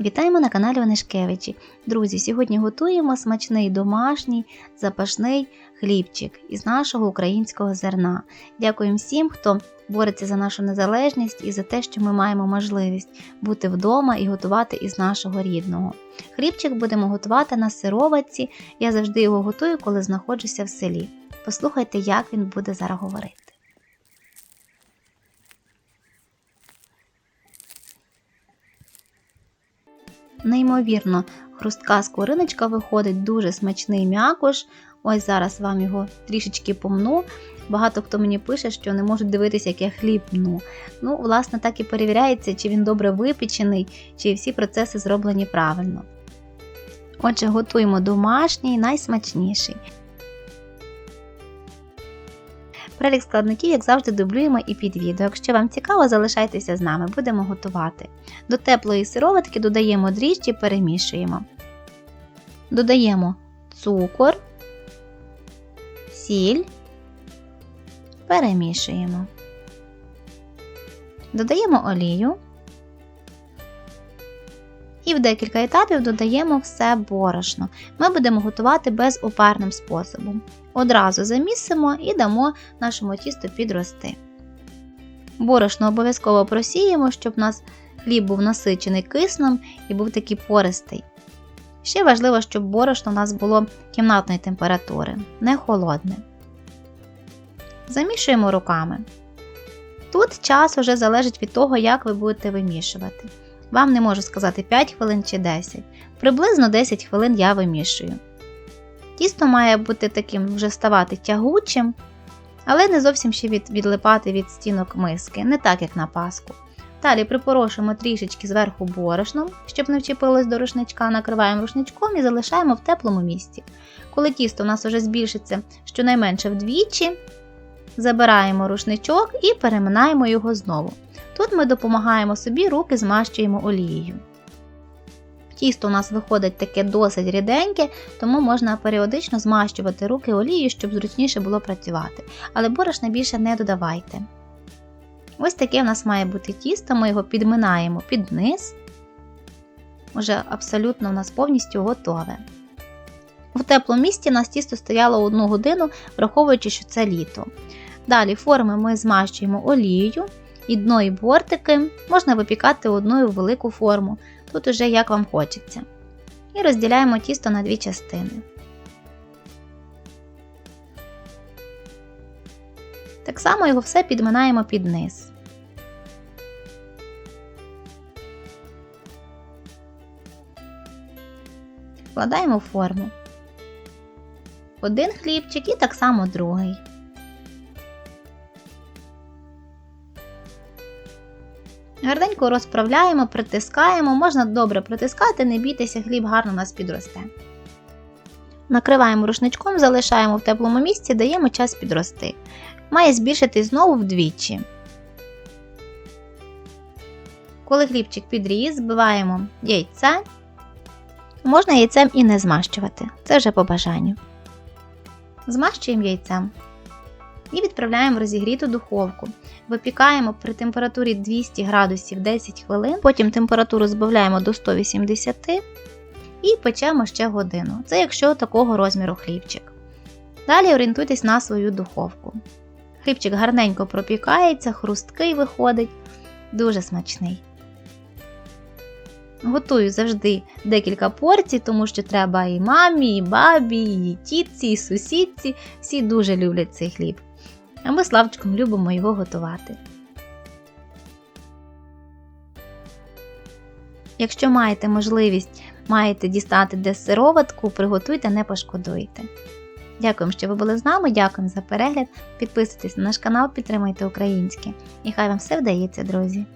Вітаємо на каналі Онишкевичі. Друзі, сьогодні готуємо смачний домашній запашний хлібчик із нашого українського зерна. Дякуємо всім, хто бореться за нашу незалежність і за те, що ми маємо можливість бути вдома і готувати із нашого рідного. Хлібчик будемо готувати на сироватці. Я завжди його готую, коли знаходжуся в селі. Послухайте, як він буде зараз говорити. Неймовірно, хрустка скориночка виходить, дуже смачний м'якош. Ось зараз вам його трішечки помну. Багато хто мені пише, що не можуть дивитися, як я хліб мну. Ну, власне, так і перевіряється, чи він добре випічений, чи всі процеси зроблені правильно. Отже, готуємо домашній, найсмачніший. Перелік складників, як завжди, дублюємо і під відео. Якщо вам цікаво, залишайтеся з нами, будемо готувати. До теплої сироватки додаємо дріжджі, перемішуємо. Додаємо цукор, сіль, перемішуємо. Додаємо олію. І в декілька етапів додаємо все борошно. Ми будемо готувати безопарним способом. Одразу замісимо і дамо нашому тісту підрости. Борошно обов'язково просіємо, щоб у нас хліб був насичений киснем і був такий пористий. Ще важливо, щоб борошно у нас було кімнатної температури, не холодне. Замішуємо руками. Тут час вже залежить від того, як ви будете вимішувати. Вам не можу сказати 5 хвилин чи 10. Приблизно 10 хвилин я вимішую. Тісто має бути таким вже ставати тягучим, але не зовсім ще від, відлипати від стінок миски, не так як на паску. Далі припорошуємо трішечки зверху борошном, щоб не вчепилось до рушничка, накриваємо рушничком і залишаємо в теплому місці. Коли тісто у нас вже збільшиться щонайменше вдвічі, забираємо рушничок і переминаємо його знову. Тут ми допомагаємо собі, руки змащуємо олією. Тісто у нас виходить таке досить ріденьке, тому можна періодично змащувати руки олією, щоб зручніше було працювати. Але борошна більше не додавайте. Ось таке у нас має бути тісто, ми його підминаємо під низ. Уже абсолютно у нас повністю готове. В теплому місці у нас тісто стояло одну годину, враховуючи, що це літо. Далі форми ми змащуємо олією, і дно і бортики можна випікати одною в велику форму, тут уже як вам хочеться. І розділяємо тісто на дві частини. Так само його все підминаємо під низ. Вкладаємо форму. Один хлібчик і так само другий. Гарненько розправляємо, притискаємо, можна добре притискати, не бійтеся, хліб гарно у нас підросте. Накриваємо рушничком, залишаємо в теплому місці, даємо час підрости. Має збільшитись знову вдвічі. Коли хлібчик підріс, збиваємо яйце. Можна яйцем і не змащувати, це вже по бажанню. Змащуємо яйцем і відправляємо розігріту духовку. Випікаємо при температурі 200 градусів 10 хвилин, потім температуру збавляємо до 180 і печемо ще годину. Це якщо такого розміру хлібчик. Далі орієнтуйтесь на свою духовку. Хлібчик гарненько пропікається, хрусткий виходить, дуже смачний. Готую завжди декілька порцій, тому що треба і мамі, і бабі, і тітці, і сусідці. Всі дуже люблять цей хліб. А ми з Славчиком любимо його готувати. Якщо маєте можливість, маєте дістати десь сироватку, приготуйте, не пошкодуйте. Дякуємо, що ви були з нами, дякуємо за перегляд. Підписуйтесь на наш канал, підтримуйте українське. І хай вам все вдається, друзі!